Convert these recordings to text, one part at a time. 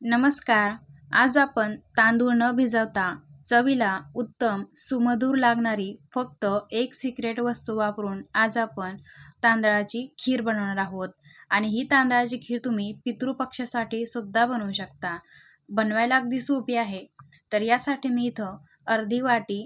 नमस्कार. आज आपण तांदूळ न भिजवता चवीला उत्तम सुमधूर लागणारी फक्त एक सिक्रेट वस्तू वापरून आज आपण तांदळाची खीर बनवणार आहोत. आणि ही तांदळाची खीर तुम्ही पितृपक्षासाठी सुद्धा बनवू शकता. बनवायला अगदी सोपी आहे. तर यासाठी मी इथं अर्धी वाटी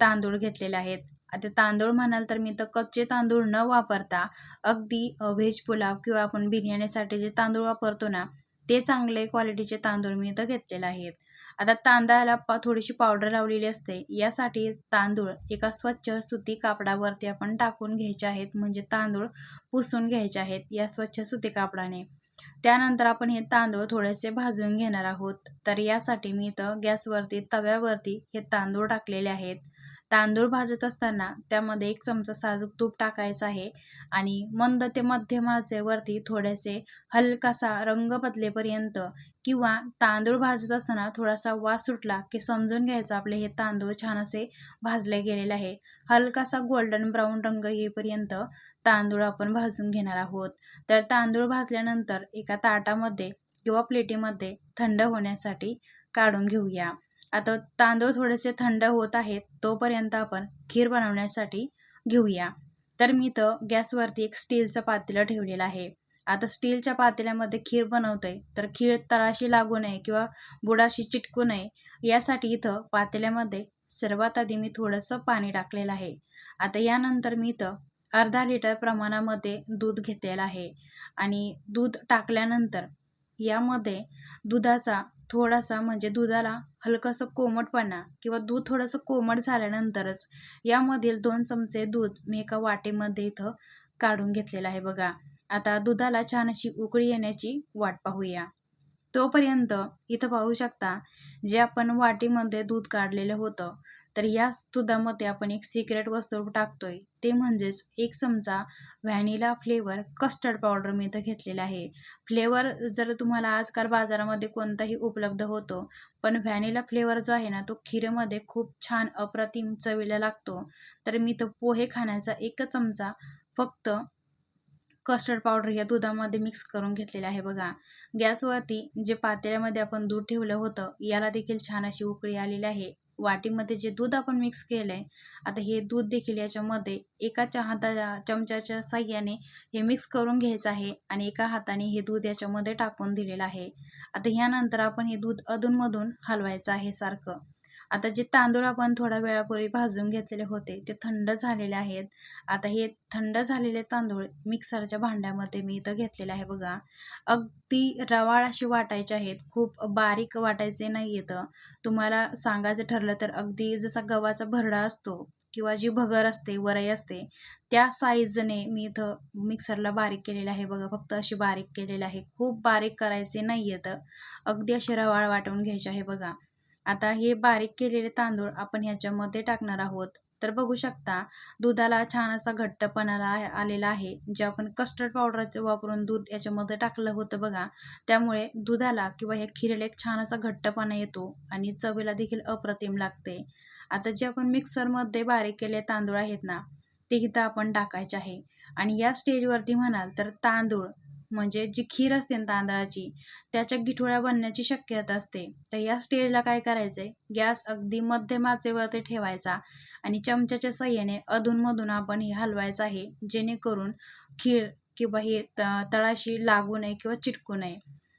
तांदूळ घेतलेले आहेत. आता तांदूळ म्हणाल तर मी तर कच्चे तांदूळ न वापरता अगदी व्हेज पुलाव किंवा आपण बिर्याणीसाठी जे तांदूळ वापरतो ना ते चांगले क्वालिटीचे तांदूळ मी इथं घेतलेले आहेत. आता तांदळाला पा थोडीशी पावडर लावलेली असते. यासाठी तांदूळ एका स्वच्छ सुती कापडावरती आपण टाकून घ्यायचे आहेत. म्हणजे तांदूळ पुसून घ्यायचे आहेत या स्वच्छ सुती कापडाने. त्यानंतर आपण हे तांदूळ थोडेसे भाजून घेणार आहोत. तर यासाठी मी इथं गॅसवरती तव्यावरती हे तांदूळ टाकलेले आहेत. तांदूळ भाजत असताना त्यामध्ये एक चमचा साजूक तूप टाकायचं आहे आणि मंद ते मध्यमाचे वरती थोडेसे हलकासा रंग बदलेपर्यंत किंवा तांदूळ भाजत असताना थोडासा वास सुटला की समजून घ्यायचं आपले हे तांदूळ छान असे भाजले गेलेले आहे. हलकासा गोल्डन ब्राऊन रंग येईपर्यंत तांदूळ आपण भाजून घेणार आहोत. तर तांदूळ भाजल्यानंतर एका ताटामध्ये किंवा प्लेटीमध्ये थंड होण्यासाठी काढून घेऊया. आता तांदूळ थोडेसे थंड होत आहेत तोपर्यंत आपण खीर बनवण्यासाठी घेऊया. तर मी इथं गॅसवरती एक स्टीलचं पातेलं ठेवलेलं आहे. आता स्टीलच्या पातेल्यामध्ये खीर बनवते तर खीर तळाशी लागू नये किंवा बुडाशी चिटकू नये यासाठी इथं पातेल्यामध्ये सर्वात आधी मी थोडंसं पाणी टाकलेलं आहे. आता यानंतर मी इथं अर्धा लिटर प्रमाणामध्ये दूध घेतलेलं आहे आणि दूध टाकल्यानंतर यामध्ये दुधाचा थोडासा म्हणजे दुधाला हलकंसं कोमटपणा किंवा दूध थोडंसं कोमट झाल्यानंतरच यामधील दोन चमचे दूध मी एका वाटेमध्ये इथं काढून घेतलेलं आहे बघा. आता दुधाला छान अशी उकळी येण्याची वाट पाहूया. तोपर्यंत इथं पाहू शकता जे आपण वाटीमध्ये दूध काढलेलं होतं तर याच दुधामध्ये आपण एक सिक्रेट वस्तू टाकतोय. ते म्हणजेच एक चमचा व्हॅनिला फ्लेवर कस्टर्ड पावडर मी इथं घेतलेला आहे. फ्लेवर जर तुम्हाला आजकाल बाजारामध्ये कोणताही उपलब्ध होतो पण व्हॅनिला फ्लेवर जो आहे ना तो खीरमध्ये खूप छान अप्रतिम चवीला लागतो. तर मी तर पोहे खाण्याचा एक चमचा फक्त कस्टर्ड पावडर या दुधामध्ये मिक्स करून घेतलेला आहे बघा. गॅसवरती जे पातेल्यामध्ये आपण दूध ठेवलं होतं याला देखील छान अशी उकळी आलेली आहे. वाटीमध्ये जे दूध आपण मिक्स केलं आहे आता हे दूध देखील याच्यामध्ये एका चहाता चमच्याच्या साह्याने हे मिक्स करून घ्यायचं आहे आणि एका हाताने हे दूध याच्यामध्ये टाकून दिलेलं आहे. आता ह्यानंतर आपण हे दूध अधूनमधून हलवायचं आहे सारखं. आता जे तांदूळ आपण थोडा वेळापूर्वी भाजून घेतलेले होते ते थंड झालेले आहेत. आता हे थंड झालेले तांदूळ मिक्सरच्या भांड्यामध्ये मी इथं घेतलेले आहे बघा. अगदी रवाळ अशी वाटायचे आहेत. खूप बारीक वाटायचे नाही येतं. तुम्हाला सांगायचं ठरलं तर अगदी जसा गव्हाचा भरडा असतो किंवा जी भगर असते वरई असते त्या साईजने मी इथं मिक्सरला बारीक केलेलं आहे बघा. फक्त अशी बारीक केलेलं आहे. खूप बारीक करायचे नाही येतं. अगदी असे रवाळ वाटून घ्यायचे आहे बघा. आता हे बारीक केलेले तांदूळ आपण ह्याच्यामध्ये टाकणार आहोत. तर बघू शकता दुधाला छान असा घट्टपणा आ- आलेला आहे. जे आपण कस्टर्ड पावडरचं वापरून दूध याच्यामध्ये टाकलं होतं बघा त्यामुळे दुधाला किंवा ह्या खिरेला एक छान असा घट्टपणा येतो आणि चवीला देखील अप्रतिम लागते. आता जे आपण मिक्सरमध्ये बारीक केले तांदूळ आहेत ना ते इथं आपण टाकायचे आहे. आणि या स्टेजवरती म्हणाल तर तांदूळ म्हणजे जी खीर असते ना तांदळाची त्याच्या गिठोळ्या बनण्याची शक्यता असते. तर या स्टेजला काय करायचं आहे गॅस अगदी मध्यम आचेवरती ठेवायचा आणि चमच्याच्या सहाय्याने अधूनमधून आपण हे हलवायचं आहे जेणेकरून खीर किंवा हे त तळाशी लागू नये किंवा चिटकू नये.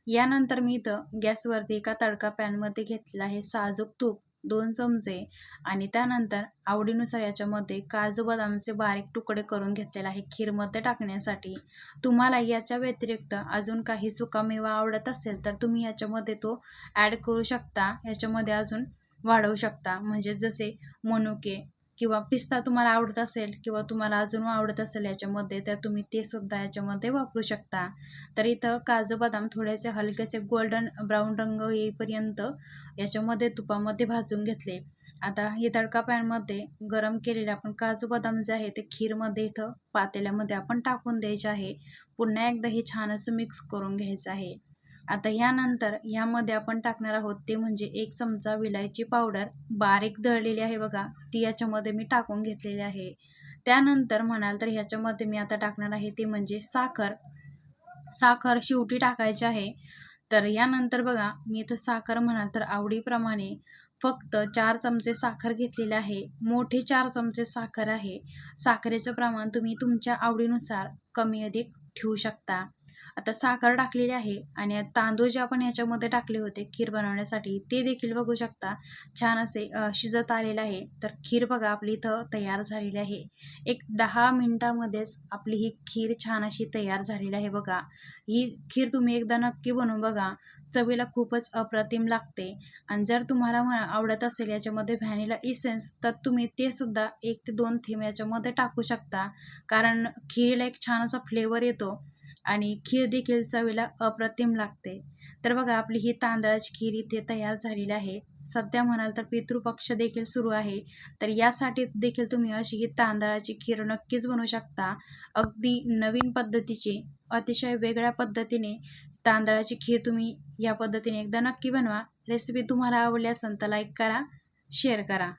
यानंतर मी इथं गॅसवरती एका तडका पॅनमध्ये घेतलेला आहे साजूक तूप. दोन चमचे आणि त्यानंतर आवडीनुसार याच्यामध्ये काजू बदामचे बारीक तुकडे करून घेतलेले आहे. खीरमध्ये टाकण्यासाठी. तुम्हाला याच्या व्यतिरिक्त अजून काही सुकामेवा आवडत असेल तर तुम्ही याच्यामध्ये तो ॲड करू शकता. याच्यामध्ये अजून वाढवू शकता. म्हणजे जसे मनुके किंवा पिस्ता तुम्हाला आवडत असेल किंवा तुम्हाला अजून आवडत असेल याच्यामध्ये तर तुम्ही ते सुद्धा याच्यामध्ये वापरू शकता. तर इथं काजू बदाम थोडेसे हलकेसे गोल्डन ब्राऊन रंग येईपर्यंत याच्यामध्ये तुपामध्ये भाजून घेतले. आता हे तडका पॅनमध्ये गरम केलेले आपण काजू बदाम जे आहे ते खीरमध्ये इथं पातेल्यामध्ये आपण टाकून द्यायचे आहे. पुन्हा एकदा हे छान असं मिक्स करून घ्यायचं आहे. आता यानंतर यामध्ये आपण टाकणार आहोत ते म्हणजे एक चमचा विलायची पावडर बारीक दळलेली आहे बघा ती याच्यामध्ये मी टाकून घेतलेली आहे. त्यानंतर म्हणाल तर ह्याच्यामध्ये मी आता टाकणार आहे ते म्हणजे साखर. साखर शेवटी टाकायची आहे. तर यानंतर बघा मी इथं साखर म्हणाल तर आवडीप्रमाणे फक्त चार चमचे साखर घेतलेले आहे. मोठे चार चमचे साखर आहे. साखरेचं प्रमाण तुम्ही तुमच्या आवडीनुसार कमी अधिक ठेवू शकता. आता साखर टाकलेली आहे आणि तांदूळ जे आपण ह्याच्यामध्ये टाकले होते खीर बनवण्यासाठी ते देखील बघू शकता. छान असे शिजत आलेलं आहे. तर खीर बघा आपली इथं तयार झालेली आहे. एक दहा मिनटामध्येच आपली ही खीर छान अशी तयार झालेली आहे बघा. ही खीर तुम्ही एकदा नक्की बनवून बघा. चवीला खूपच अप्रतिम लागते. आणि जर तुम्हाला म्हणा आवडत असेल याच्यामध्ये व्हॅनिला इसेन्स तर तुम्ही ते सुद्धा एक ते दोन थेंब याच्यामध्ये टाकू शकता. कारण खीरीला एक छान असा फ्लेवर येतो. आणि खीर देखील चवीला अप्रतिम लागते. तर बघा आपली ही तांदळाची खीर इथे तयार झालेली आहे. सध्या म्हणाल तर पितृपक्ष देखील सुरू आहे. तर यासाठी देखील तुम्ही अशी ही तांदळाची खीर नक्कीच बनवू शकता. अगदी नवीन पद्धतीची अतिशय वेगळ्या पद्धतीने तांदळाची खीर तुम्ही या पद्धतीने एकदा नक्की बनवा. रेसिपी तुम्हाला आवडली असेल तर लाईक करा शेअर करा.